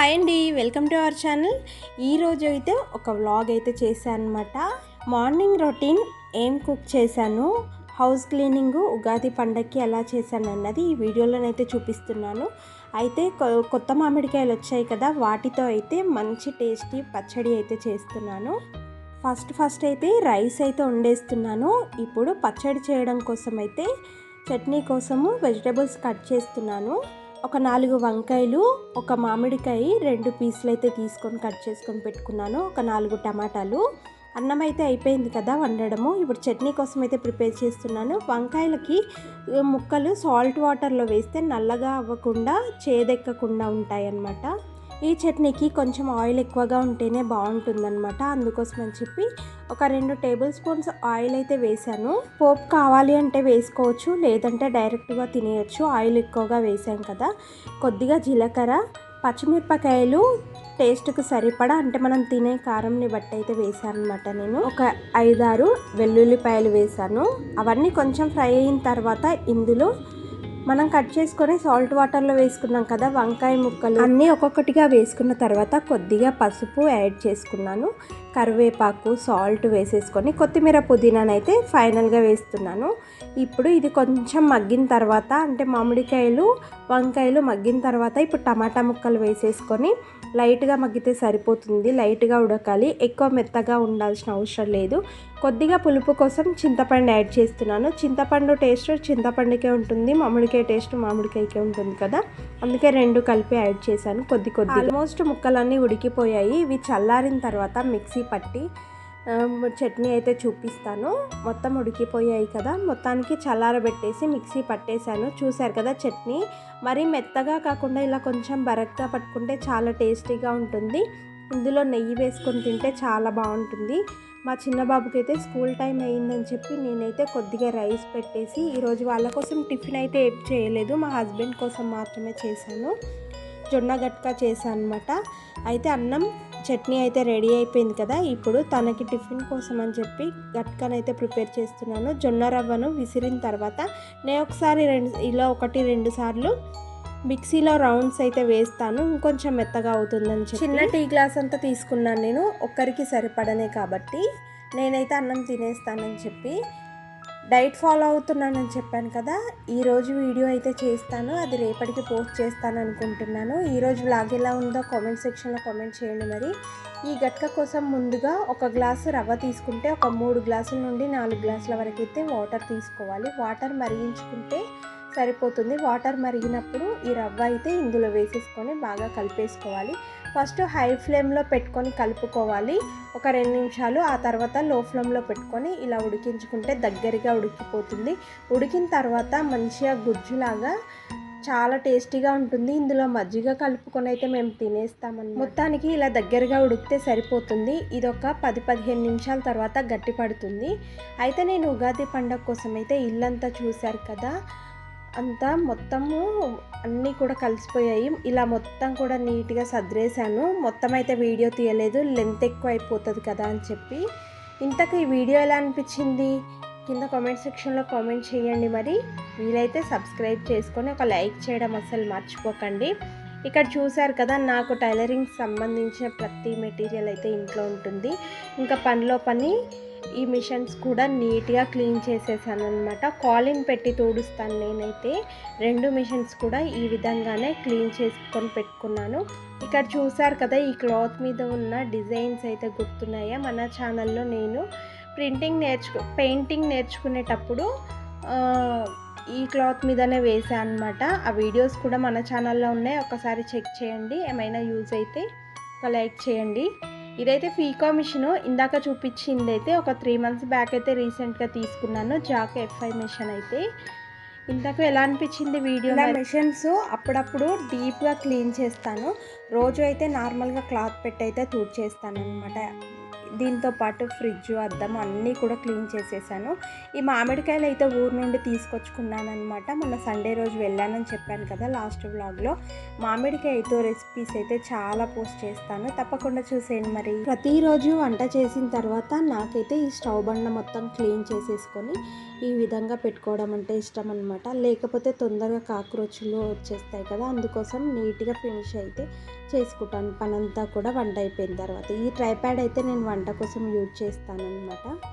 Hi అండి welcome to our channel. ఈరోజు అయితే ఒక వ్లాగ్ అయితే చేశాను అనమాట మార్నింగ్ రొటీన్ ఏం కుక్ చేశాను హౌస్ క్లీనింగ్ ఉగాది పండగకి ఎలా చేశాను అన్నది ఈ వీడియోలోనైతే చూపిస్తున్నాను. అయితే కొ- కొత్త మామిడికాయలు వచ్చాయి కదా వాటితో అయితే మంచి టేస్టీ పచ్చడి అయితే చేస్తున్నాను. ఫస్ట్ ఫస్ట్ అయితే రైస్ అయితే వండేస్తున్నాను. ఇప్పుడు పచ్చడి చేయడం కోసం అయితే చట్నీ కోసము వెజిటేబుల్స్ కట్ చేస్తున్నాను. ఒక నాలుగు వంకాయలు ఒక మామిడికాయ రెండు పీసులు అయితే తీసుకొని కట్ చేసుకొని పెట్టుకున్నాను. ఒక నాలుగు టమాటాలు. అన్నం అయితే అయిపోయింది కదా వండడము. ఇప్పుడు చట్నీ కోసం అయితే ప్రిపేర్ చేస్తున్నాను. వంకాయలకి ముక్కలు సాల్ట్ వాటర్లో వేస్తే నల్లగా అవ్వకుండా చేదెక్కకుండా ఉంటాయి అన్నమాట ఈ చట్నీకి కొంచెం ఆయిల్ ఎక్కువగా ఉంటేనే బాగుంటుందన్నమాట. అందుకోసం అని చెప్పి ఒక రెండు టేబుల్ స్పూన్స్ ఆయిల్ అయితే వేసాను. పోపు కావాలి అంటే వేసుకోవచ్చు లేదంటే డైరెక్ట్గా తినేయచ్చు. ఆయిల్ ఎక్కువగా వేసాం కదా. కొద్దిగా జీలకర్ర పచ్చిమిరపకాయలు టేస్ట్కి సరిపడా అంటే మనం తినే కారంని బట్టి అయితే వేసాను అనమాట నేను. ఒక ఐదారు వెల్లుల్లిపాయలు వేసాను. అవన్నీ కొంచెం ఫ్రై అయిన తర్వాత ఇందులో మనం కట్ చేసుకొని సాల్ట్ వాటర్లో వేసుకున్నాం కదా వంకాయ ముక్కలు అన్నీ ఒక్కొక్కటిగా వేసుకున్న తర్వాత కొద్దిగా పసుపు యాడ్ చేసుకున్నాను. కరివేపాకు సాల్ట్ వేసేసుకొని కొత్తిమీర పుదీనానైతే ఫైనల్గా వేస్తున్నాను. ఇప్పుడు ఇది కొంచెం మగ్గిన తర్వాత అంటే మామిడికాయలు వంకాయలు మగ్గిన తర్వాత ఇప్పుడు టమాటా ముక్కలు వేసేసుకొని లైట్గా మగ్గితే సరిపోతుంది లైట్గా ఉడకాలి. ఎక్కువ మెత్తగా ఉండాల్సిన అవసరం లేదు. కొద్దిగా పులుపు కోసం చింతపండు యాడ్ చేస్తున్నాను. చింతపండు టేస్ట్ చింతపండుకే ఉంటుంది మామిడికాయ టేస్ట్ మామిడికాయకే ఉంటుంది కదా. అందుకే రెండు కలిపి యాడ్ చేశాను కొద్ది కొద్ది ఆల్మోస్ట్ ముక్కలన్నీ ఉడికిపోయాయి. ఇవి చల్లారిన తర్వాత మిక్సీ పట్టి చట్నీ అయితే చూపిస్తాను. మొత్తం ఉడికిపోయాయి కదా. మొత్తానికి చల్లారబెట్టేసి మిక్సీ పట్టేశాను. చూశారు కదా చట్నీ? మరీ మెత్తగా కాకుండా ఇలా కొంచెం బరగ్గా పట్టుకుంటే చాలా టేస్టీగా ఉంటుంది. ఇందులో నెయ్యి వేసుకొని తింటే చాలా బాగుంటుంది. మా చిన్న బాబుకైతే అయితే స్కూల్ టైం అయిందని చెప్పి నేనైతే కొద్దిగా రైస్ పెట్టేసి ఈరోజు వాళ్ళ కోసం టిఫిన్ అయితే ఏం చేయలేదు. మా హస్బెండ్ కోసం మాత్రమే చేశాను. జొన్న గట్కా చేశాను అనమాట అయితే అన్నం చట్నీ అయితే రెడీ అయిపోయింది కదా ఇప్పుడు తనకి టిఫిన్ కోసం అని చెప్పి గట్కానైతే ప్రిపేర్ చేస్తున్నాను. జొన్న రవ్వను విసిరిన తర్వాత నేను ఒకసారి రెండు ఇలా ఒకటి రెండు సార్లు మిక్సీలో రౌండ్స్ అయితే వేస్తాను. ఇంకొంచెం మెత్తగా అవుతుందని చెప్పి చిన్న టీ గ్లాస్ అంతా తీసుకున్నాను నేను ఒక్కరికి సరిపడనే కాబట్టి నేనైతే అన్నం తినేస్తానని చెప్పి డైట్ ఫాలో అవుతున్నానని చెప్పాను కదా ఈరోజు వీడియో అయితే చేస్తాను. అది రేపటికి పోస్ట్ చేస్తాను అనుకుంటున్నాను. ఈరోజు బ్లాగ్ ఎలా ఉందో కామెంట్ సెక్షన్లో కామెంట్ చేయండి మరి. ఈ గట్క కోసం ముందుగా ఒక గ్లాసు రవ్వ తీసుకుంటే ఒక మూడు గ్లాసుల నుండి నాలుగు గ్లాసుల వరకు అయితే వాటర్ తీసుకోవాలి. వాటర్ మరిగించుకుంటే సరిపోతుంది. వాటర్ మరిగినప్పుడు ఈ రవ్వ అయితే ఇందులో వేసేసుకొని బాగా కలిపేసుకోవాలి. ఫస్ట్ హై ఫ్లేమ్లో పెట్టుకొని కలుపుకోవాలి. ఒక రెండు నిమిషాలు. ఆ తర్వాత లో ఫ్లేమ్లో పెట్టుకొని ఇలా ఉడికించుకుంటే దగ్గరగా ఉడికిపోతుంది. ఉడికిన తర్వాత మంచిగా గుజ్జులాగా చాలా టేస్టీగా ఉంటుంది. ఇందులో మజ్జిగ కలుపుకొని అయితే మేము తినేస్తామని మొత్తానికి ఇలా దగ్గరగా ఉడికితే సరిపోతుంది. ఇది ఒక పది పదిహేను నిమిషాల తర్వాత గట్టి పడుతుంది అయితే నేను ఉగాది పండగ కోసం అయితే ఇల్లంతా చూశారు కదా. అంతా మొత్తము అన్నీ కూడా కలిసిపోయాయి. ఇలా మొత్తం కూడా నీట్గా సర్దేశాను మొత్తం అయితే వీడియో తీయలేదు. లెంత్ ఎక్కువ అయిపోతుంది కదా అని చెప్పి. ఇంతకు ఈ వీడియో ఎలా అనిపించింది? కింద కామెంట్ సెక్షన్లో కామెంట్ చేయండి మరి. వీలైతే సబ్స్క్రైబ్ చేసుకొని ఒక లైక్ చేయడం అసలు మర్చిపోకండి. ఇక్కడ చూశారు కదా నాకు టైలరింగ్ సంబంధించిన ప్రతి మెటీరియల్ అయితే ఇంట్లో ఉంటుంది. ఇంకా పనిలో పని ఈ మిషన్స్ కూడా నీట్గా క్లీన్ చేసేసాను అనమాట కాలిన్ పెట్టి తోడుస్తాను నేనైతే. రెండు మిషన్స్ కూడా ఈ విధంగానే క్లీన్ చేసుకొని పెట్టుకున్నాను. ఇక్కడ చూసారు కదా ఈ క్లాత్ మీద ఉన్న డిజైన్స్ అయితే గుర్తున్నాయా? మన ఛానల్లో నేను ప్రింటింగ్ నేర్చుకు పెయింటింగ్ నేర్చుకునేటప్పుడు ఈ క్లాత్ మీదనే వేసాను అనమాట ఆ వీడియోస్ కూడా మన ఛానల్లో ఉన్నాయి. ఒకసారి చెక్ చేయండి. ఏమైనా యూజ్ అయితే ఒక లైక్ చేయండి. ఇదైతే ఫీకో మిషన్. ఇందాక చూపించింది అయితే ఒక త్రీ మంత్స్ బ్యాక్ అయితే రీసెంట్గా తీసుకున్నాను. జాక్ ఎఫ్ఐ మిషన్ అయితే. ఇంతకు ఎలా అనిపించింది వీడియో మిషన్స్ అప్పుడప్పుడు డీప్గా క్లీన్ చేస్తాను. రోజు అయితే నార్మల్గా క్లాత్ పెట్టి అయితే తూడ్ చేస్తాను అనమాట దీంతో పాటు ఫ్రిడ్జ్ అద్దం అన్నీ కూడా క్లీన్ చేసేసాను. ఈ మామిడికాయలు అయితే ఊరు నుండి తీసుకొచ్చుకున్నాను అనమాట మొన్న సండే రోజు వెళ్ళానని చెప్పాను కదా లాస్ట్ వ్లాగ్లో. మామిడికాయతో రెసిపీస్ అయితే చాలా పోస్ట్ చేస్తాను. తప్పకుండా చూసేయండి మరి. ప్రతిరోజు వంట చేసిన తర్వాత నాకైతే ఈ స్టవ్ బండ మొత్తం క్లీన్ చేసేసుకొని ఈ విధంగా పెట్టుకోవడం అంటే ఇష్టం అనమాట లేకపోతే తొందరగా కాక్రోచ్లు వచ్చేస్తాయి కదా అందుకోసం నీట్గా ఫినిష్ అయితే చేసుకుంటాను. పనంతా కూడా వంట అయిపోయిన తర్వాత. ఈ ట్రైప్యాడ్ అయితే నేను వంట కోసం యూజ్ చేస్తాను అనమాట